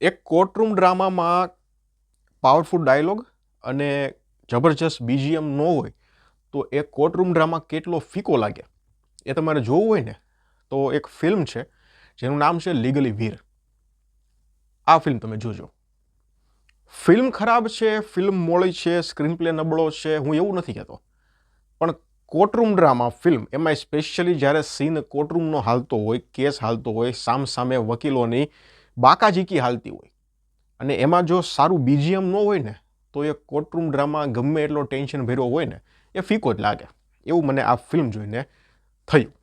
એક courtroom ડ્રામામાં powerful dialog અને જબરજસ્ત બીજીએમ ન હોય, તો એ કોર્ટરૂમ ડ્રામા કેટલો ફીકો લાગે? એ તમારે જોવું હોય ને, તો એક ફિલ્મ છે, જેનું નામ છે લીગલી વીર આ ફિલ્મ તમે જોજો. ફિલ્મ ખરાબ છે, ફિલ્મ મોળી છે સ્ક્રીન પ્લે નબળો છે, હું એવું નથી કહેતો. પણ કોર્ટરૂમ ડ્રામા ફિલ્મ એમાં સ્પેશિયલી જ્યારે સીન કોર્ટરૂમનો હાલતો હોય, કેસ હાલતો હોય સામ સામે વકીલોની બાકાજીકી હાલતી હોય. અને એમાં જો સારું બીજીએમ ન હોય ને, તો એ કોર્ટરૂમ ડ્રામા ગમે એટલો ટેન્શન ભર્યો હોય ને, એ ફીકો જ લાગે. એવું મને આ ફિલ્મ જોઈને થયું.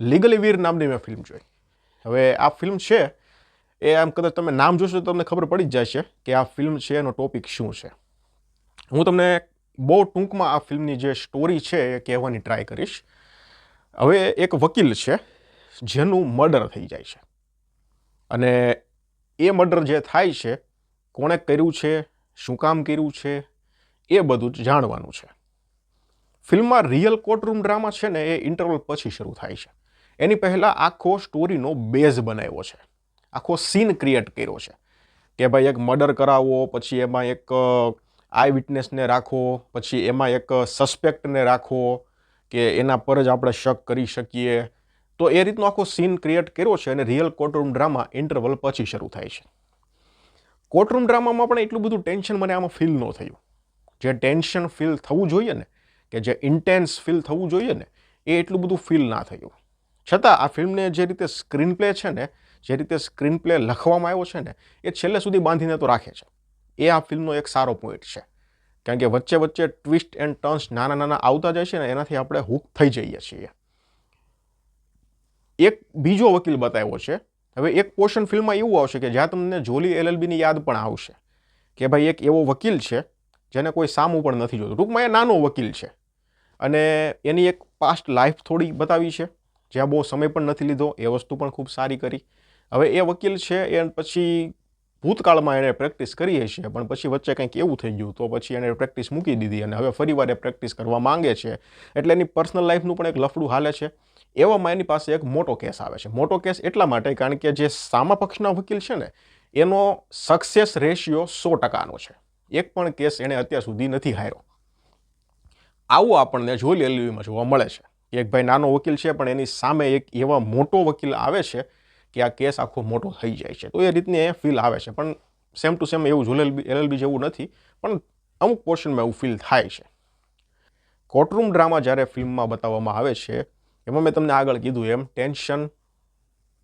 લીગલી વીર નામની મેં ફિલ્મ જોઈ. હવે આ ફિલ્મ છે, એ આમ કદાચ તમે નામ જોશો તો તમને ખબર પડી જ જશે કે આ ફિલ્મ છે, એનો ટોપિક શું છે. હું તમને બહુ ટૂંકમાં આ ફિલ્મની જે સ્ટોરી છે, એ કહેવાની ટ્રાય કરીશ. હવે એક વકીલ છે, જેનું મર્ડર થઈ જાય છે. અને એ મર્ડર જે થાય છે, કોણે કર્યું છે, શું કામ કર્યું છે, એ બધું જ જાણવાનું છે. ફિલ્મમાં રિયલ કોર્ટરૂમ ડ્રામા છે ને, એ ઇન્ટરવલ પછી શરૂ થાય છે. એની પહેલાં આખો સ્ટોરીનો બેઝ બનાવ્યો છે. આખો સીન ક્રિએટ કર્યો છે. કે ભાઈ એક મર્ડર કરાવો, પછી એમાં એક આઈ વિટનેસને રાખો, પછી એમાં એક સસ્પેક્ટને રાખો, કે એના પર જ આપણે શક કરી શકીએ તો એ રીતનો આખો સીન ક્રિએટ કર્યો છે અને રિયલ કોર્ટરૂમ ડ્રામા ઇન્ટરવલ પછી શરૂ થાય છે. કોર્ટરૂમ ડ્રામામાં પણ એટલું બધું ટેન્શન મને આમાં ફીલ ન થયું. જે ટેન્શન ફીલ થવું જોઈએ ને, કે જે ઇન્ટેન્સ ફીલ થવું જોઈએ ને, એ એટલું બધું ફીલ ના થયું. છતાં આ ફિલ્મને જે રીતે સ્ક્રીન પ્લે છે ને, જે રીતે સ્ક્રીન પ્લે લખવામાં આવ્યો છે ને, એ છેલ્લે સુધી બાંધીને તો રાખે છે. એ આ ફિલ્મનો એક સારો પોઈન્ટ છે. કારણ કે વચ્ચે વચ્ચે ટ્વિસ્ટ એન્ડ ટર્ન્સ નાના નાના આવતા જાય છે ને, એનાથી આપણે હુક થઈ જઈએ છીએ. એક બીજો વકીલ બતાવ્યો છે. હવે એક પોર્શન ફિલ્મમાં એવું આવશે કે જ્યાં તમને જોલી એલએલબીની યાદ પણ આવશે કે ભાઈ એક એવો વકીલ છે જેને કોઈ સામું પણ નથી જોતું. ટૂંકમાં એ નાનો વકીલ છે. અને એની એક પાસ્ટ લાઈફ થોડી બતાવી છે. જ્યાં બહુ સમય પણ નથી લીધો, એ વસ્તુ પણ ખૂબ સારી કરી. હવે એ વકીલ છે એ પછી ભૂતકાળમાં એણે પ્રેક્ટિસ કરી હશે, પણ પછી વચ્ચે કંઈક એવું થઈ ગયું તો પછી એણે પ્રેક્ટિસ મૂકી દીધી અને હવે ફરીવાર એ પ્રેક્ટિસ કરવા માંગે છે. એટલે એની પર્સનલ લાઈફનું પણ એક લફડું હાલે છે. એવામાં એની પાસે એક મોટો કેસ આવે છે. મોટો કેસ એટલા માટે કારણ કે જે સામા પક્ષના વકીલ છે ને, એનો સક્સેસ રેશિયો સો ટકાનો છે. એક પણ કેસ એણે અત્યાર સુધી નથી હાર્યો. આવું આપણને જોઈ એલવીમાં જોવા મળે છે. એક ભાઈ નાનો વકીલ છે, પણ એની સામે એક એવા મોટો વકીલ આવે છે કે આ કેસ આખો મોટો થઈ જાય છે. તો એ રીતની ફીલ આવે છે. પણ સેમ ટુ સેમ એવું જોલેલબી એલએલબી જેવું નથી, પણ અમુક પોર્શનમાં એવું ફીલ થાય છે. કોર્ટરૂમ ડ્રામા જ્યારે ફિલ્મમાં બતાવવામાં આવે છે એમાં મેં તમને આગળ કીધું એમ, ટેન્શન,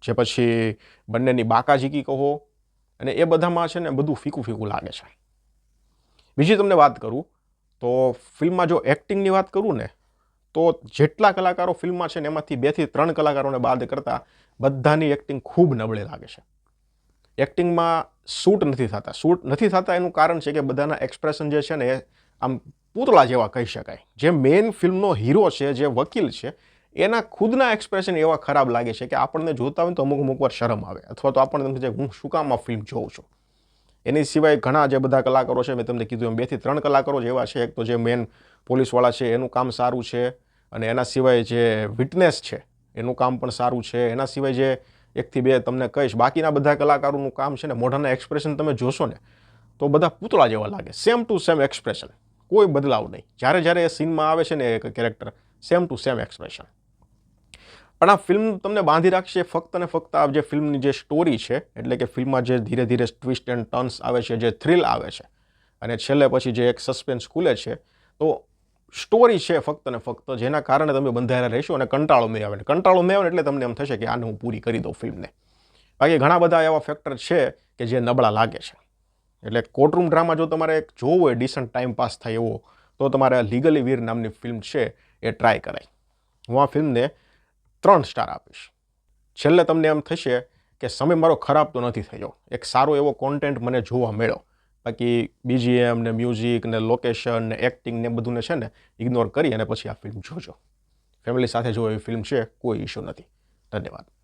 જે પછી બંનેની બાકાજીકી કહો, અને એ બધામાં છે ને બધું ફીકું ફીકું લાગે છે. બીજી તમને વાત કરું, તો ફિલ્મમાં જો એક્ટિંગની વાત કરું ને, તો જેટલા કલાકારો ફિલ્મમાં છે ને એમાંથી બેથી ત્રણ કલાકારોને બાદ કરતાં બધાની એક્ટિંગ ખૂબ નબળી લાગે છે. એક્ટિંગમાં શૂટ નથી થતા. શૂટ નથી થતા એનું કારણ છે કે બધાના એક્સપ્રેશન જે છે ને એ આમ પૂતળા જેવા કહી શકાય. જે મેઇન ફિલ્મનો હીરો છે, જે વકીલ છે એના ખુદના એક્સપ્રેશન એવા ખરાબ લાગે છે કે આપણને જોતા હોય તો અમુક અમુક વાર શરમ આવે. અથવા તો આપણને થાય હું શું કામ આ ફિલ્મ જોઉં છું? એની સિવાય ઘણા જે બધા કલાકારો છે, મેં તમને કીધું એમ બેથી ત્રણ કલાકારો જ એવા છે. એક તો જે મેન પોલીસવાળા છે, એનું કામ સારું છે અને એના સિવાય જે વિટનેસ છે, એનું કામ પણ સારું છે. એના સિવાય જે એકથી બે તમને કહીશ, બાકીના બધા કલાકારોનું કામ છે ને, મોઢાના એક્સપ્રેશન તમે જોશો ને, તો બધા પૂતળા જેવા લાગે. સેમ ટુ સેમ એક્સપ્રેશન કોઈ બદલાવ નહીં. જ્યારે જ્યારે એ સીનમાં આવે છે ને એક character same to same expression પણ આ ફિલ્મ તમને બાંધી રાખશે ફક્ત અને ફક્ત આ જે ફિલ્મની જે સ્ટોરી છે, એટલે કે ફિલ્મમાં જે ધીરે ધીરે ટ્વિસ્ટ એન્ડ ટર્ન્સ આવે છે, જે થ્રિલ આવે છે, અને છેલ્લે પછી જે એક સસ્પેન્સ ખુલે છે, તો સ્ટોરી છે ફક્ત ને ફક્ત જેના કારણે તમે બંધાયેલા રહેશો અને કંટાળો નહીં આવે. કંટાળો નહીં આવે એટલે તમને એમ થશે કે આને હું પૂરી કરી દઉં ફિલ્મને. બાકી ઘણા બધા એવા ફેક્ટર છે કે જે નબળા લાગે છે. એટલે કોર્ટરૂમ ડ્રામા જો તમારે એક જોવું હોય ડિસન્ટ ટાઈમ પાસ થાય એવો, તો તમારે લીગલી વીર નામની ફિલ્મ છે એ ટ્રાય કરાય. હું આ ફિલ્મને ત્રણ સ્ટાર આપીશ. છેલ્લે તમને એમ થશે કે સમય મારો ખરાબ તો નથી થયો. એક સારો એવો કોન્ટેન્ટ મને જોવા મળ્યો. બાકી બીજીએમ ને મ્યુઝિક ને લોકેશન ને એક્ટિંગ ને બધું છે ને ઇગ્નોર કરી અને પછી આ ફિલ્મ જોજો. ફેમિલી સાથે જો એવી ફિલ્મ છે, કોઈ ઇશ્યુ નથી. ધન્યવાદ.